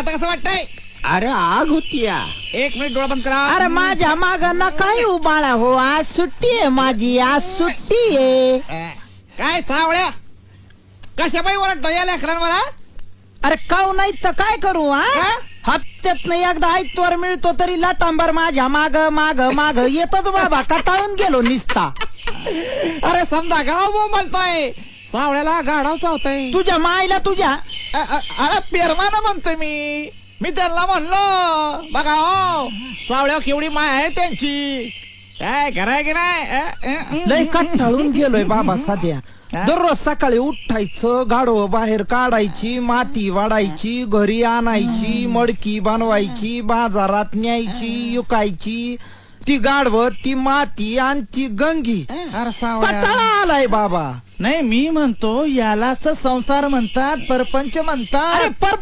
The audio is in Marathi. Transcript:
आता कसं वाटतंय? अरे आग होती या. एक मिनिट डोळा बंद करा. अरे माझ्या माग नका येऊ बाळा हो? आज सुट्टी आहे माझी आज सुट्टी आहे. अ, काय सावळ्या? कशा बाई ओरडतो या लेकरांवर हा? अरे काऊ नाही तर काय करू हा? हा? हप्त्यात नाही एकदा आयतवर मिळतो तरी लाटांबर माझ्या माग माग माग येतच बाबा कटाळून गेलो निसता. अरे समजा गाव बोंबलतोय. सावळ्याला गाडाव चावतोय. तुझ्या मायला तुझ्या अरे पेरमाना म्हणतोय मी मी त्यांना म्हणलो बघा हो सावळ्या केवढी माय आहे त्यांची काय कराय की नाही. लय कटाळून गेलोय बाबा सध्या? दररोज सकाळी उठायचं गाडव बाहेर काढायची माती वाढायची घरी आणायची मडकी बनवायची बाजारात न्यायची युकायची ती गाडव ती माती आणि ती गंगी. अरे सावळ्या. कटाळा आलाय बाबा. नाही मी म्हणतो यालाच संसार म्हणतात परपंच म्हणतात. अरे पर